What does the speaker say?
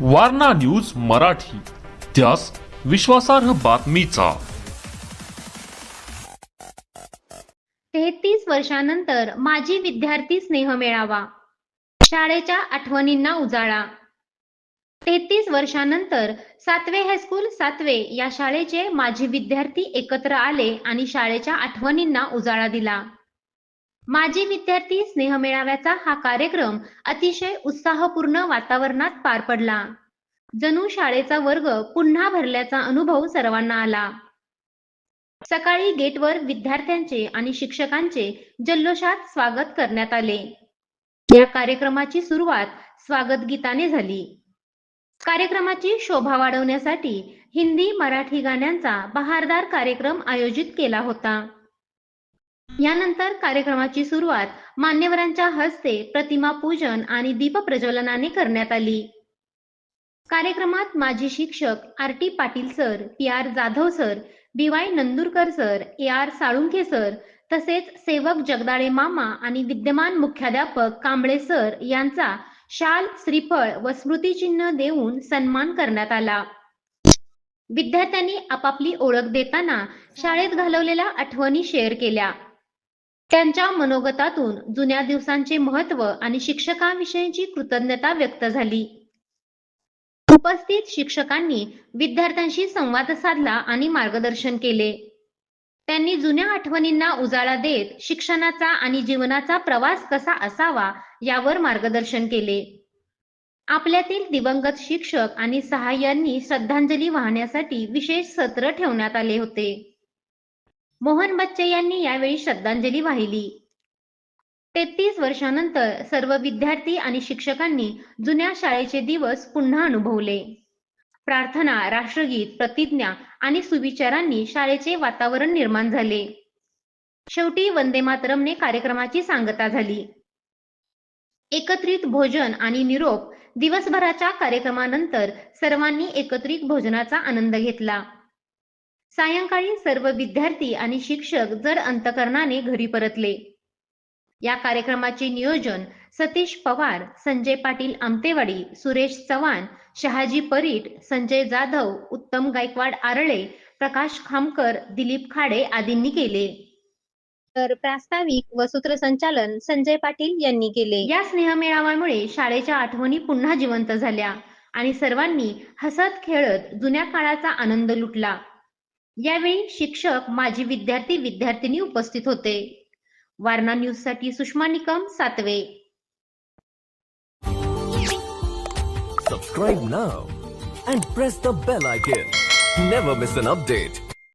Warna news Marathi. त्यास विश्वासार्ह बातमीचा. तेहतीस वर्षानंतर माजी विद्यार्थी स्नेह मेळावा. शाळेच्या आठवणींना उजाळा. तेहतीस वर्षानंतर सातवे हायस्कूल सातवे या शाळेचे माजी विद्यार्थी एकत्र आले आणि शाळेच्या आठवणींना उजाळा दिला. माजी विद्यार्थी स्नेह मेळाव्याचा हा कार्यक्रम अतिशय उत्साहपूर्ण वातावरणात पार पडला. जणू शाळेचा वर्ग पुन्हा भरल्याचा अनुभव सर्वांना आला. सकाळी गेटवर विद्यार्थ्यांचे आणि शिक्षकांचे जल्लोषात स्वागत करण्यात आले. या कार्यक्रमाची सुरुवात स्वागत गीताने झाली. कार्यक्रमाची शोभा वाढवण्यासाठी हिंदी मराठी गाण्यांचा बहारदार कार्यक्रम आयोजित केला होता. यानंतर कार्यक्रमाची सुरुवात मान्यवरांच्या हस्ते प्रतिमा पूजन आणि दीपप्रज्वलनाने करण्यात आली. कार्यक्रमात माजी शिक्षक R T Patil sir P R Jadhav sir B Y Nandurkar sir A R Salunkhe sir तसेच सेवक जगदाळे मामा आणि विद्यमान मुख्याध्यापक कांबळे सर यांचा शाल श्रीफळ व स्मृतिचिन्ह देऊन सन्मान करण्यात आला. विद्यार्थ्यांनी आपापली ओळख देताना शाळेत घालवलेल्या आठवणी शेअर केल्या. त्यांच्या मनोगतातून जुन्या दिवसांचे महत्त्व आणि शिक्षकांविषयीची कृतज्ञता व्यक्त झाली. उपस्थित शिक्षकांनी विद्यार्थ्यांशी संवाद साधला आणि मार्गदर्शन केले. त्यांनी जुन्या आठवणींना उजाळा देत शिक्षणाचा आणि जीवनाचा प्रवास कसा असावा यावर मार्गदर्शन केले. आपल्यातील दिवंगत शिक्षक आणि सहाय्यांनी श्रद्धांजली वाहण्यासाठी विशेष सत्र ठेवण्यात आले होते. मोहन बच्चे यांनी यावेळी श्रद्धांजली वाहिली. तेहतीस वर्षानंतर सर्व विद्यार्थी आणि शिक्षकांनी जुन्या शाळेचे दिवस पुन्हा अनुभवले. प्रार्थना राष्ट्रगीत प्रतिज्ञा आणि सुविचारांनी शाळेचे वातावरण निर्माण झाले. शेवटी वंदे मातरमने कार्यक्रमाची सांगता झाली. एकत्रित भोजन आणि निरोप दिवसभराच्या कार्यक्रमानंतर सर्वांनी एकत्रित भोजनाचा आनंद घेतला. सायंकाळी सर्व विद्यार्थी आणि शिक्षक जर अंतकरणाने घरी परतले. या कार्यक्रमाचे नियोजन सतीश पवार संजय पाटील आमतेवाडी सुरेश चव्हाण शहाजी परीट संजय जाधव उत्तम गायकवाड आरळे प्रकाश खामकर दिलीप खाडे आदींनी केले. तर प्रास्ताविक व सूत्रसंचालन संजय पाटील यांनी केले. या स्नेहमेळाव्यामुळे शाळेच्या आठवणी पुन्हा जिवंत झाल्या आणि सर्वांनी हसत खेळत जुन्या काळाचा आनंद लुटला. यावेळी शिक्षक माजी विद्यार्थी विद्यार्थिनी उपस्थित होते. वारणा न्यूजसाठी सुषमा निकम सातवे. सबस्क्राईब ना and press the bell icon never miss an update